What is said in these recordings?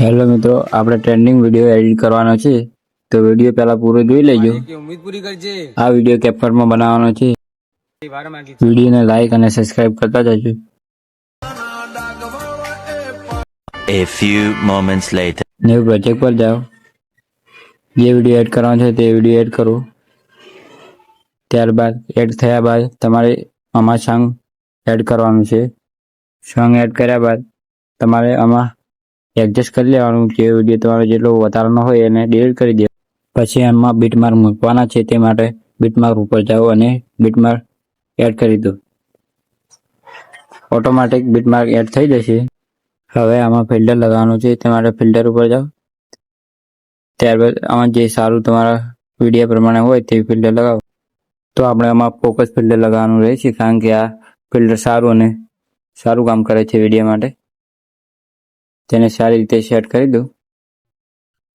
Hello મિત્રો આપણે trending video edit કરવાનો છે. તો વીડિયો પહેલા પૂરો જોઈ લેજો. ઉમ્મીદ પૂરી કરજે. આ વીડિયો કેપકટમાં બનાવવાનો છે. વિડીયોને લાઈક અને સબસ્ક્રાઇબ કરતા જજો. A few moments later. New project પર જાઓ. જે વીડિયો એડ કરવાનો છે તે વીડિયો એડ કરો. ત્યારબાદ એડ થયા બાદ તમારે આમાં સોંગ એડ કરવાનું છે. સોંગ એડ કર્યા બાદ તમારે આમાં એડજસ્ટ કરી લેવાનું જે વીડિયો તમારે જેટલો વધારાનો હોય એને ડિલીટ કરી દે પછી એમાં બીટમાર્ક મૂકવાના છે તે માટે બીટમાર્ક ઉપર જાઓ અને બીટમાર્ક એડ કરી દો. ઓટોમેટિક બીટમાર્ક એડ થઈ જશે. હવે આમાં ફિલ્ટર લગાવવાનું છે, તે માટે ફિલ્ટર ઉપર જાઓ. ત્યારબાદ આમાં જે સારું તમારા વીડિયો પ્રમાણે હોય તે ફિલ્ટર લગાવો. તો આપણે આમાં ફોકસ ફિલ્ટર લગાવવાનું રહે છે કારણ કે આ ફિલ્ટર સારું અને સારું કામ કરે છે વીડિયો માટે. તેને સારી રીતે સેટ કરી દો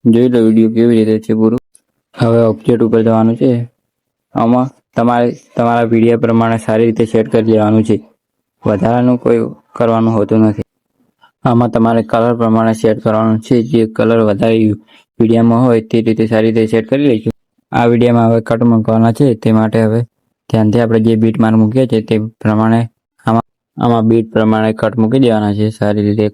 જોઈ લો વીડિયો કેવી રીતે છે પૂરું. હવે ઓબ્જેક્ટ ઉપર જવાનું છે. આમાં તમારે તમારા વીડિયો પ્રમાણે સારી રીતે સેટ કરી લેવાનું છે. વધારાનું કોઈ કરવાનું હોતું નથી. આમાં તમારે કલર પ્રમાણે સેટ કરવાનું છે. જે કલર વધારે વિડીયામાં હોય તે રીતે સારી રીતે સેટ કરી લઈશું આ વિડીયામાં હવે કટ મૂકવાના છે. તે માટે હવે ધ્યાનથી આપણે જે બીટ માર મૂકીએ છીએ તે પ્રમાણે આમાં આમાં બીટ પ્રમાણે કટ મૂકી દેવાના છે. સારી રીતે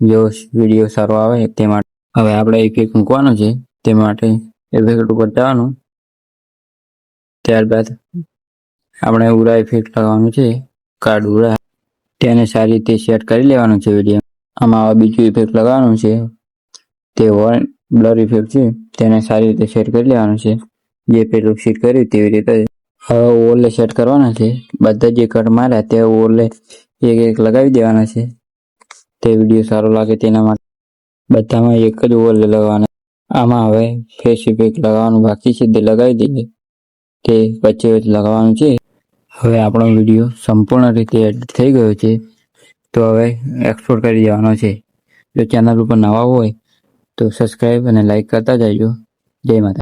વીડિયો સારો આવે તે માટે. હવે આપણે ઇફેક્ટ મૂકવાનો છે. તે માટે ઇફેક્ટ ઉપર જવાનું. ત્યારબાદ આપણે ઉરા ઇફેક્ટ લગાવવાનું છે. કાર્ડ ઉરા. તેને સારી રીતે સેટ કરી લેવાનું છે વીડિયો આમાં હવે બીજું ઇફેક્ટ લગાવવાનું છે. તે વોર બ્લર ઇફેક્ટ છે. તેને સારી રીતે સેટ કરી લેવાનું છે. જે પેલું સેટ કર્યું તેવી રીતે. હવે ઓવરલે સેટ કરવાના છે. બધા જે કટ માર્યા તે ઓવરલે એક એક લગાવી દેવાના છે. તે વીડિયો સારો લાગે તેના માટે બધામાં એક જ ઓવર લગાવવાના. આમાં હવે ફેસ ઇફેક્ટ લગાવવાનું બાકી છે, તે લગાવી દઈએ. તે વચ્ચે વચ્ચે લગાવવાનું છે. હવે આપણો વીડિયો સંપૂર્ણ રીતે એડિટ થઈ ગયો છે, તો હવે એક્સપોર્ટ કરી દેવાનો છે. જો ચેનલ ઉપર નવા હોય, તો સબસ્ક્રાઈબ અને લાઈક કરતા જજો જય માતા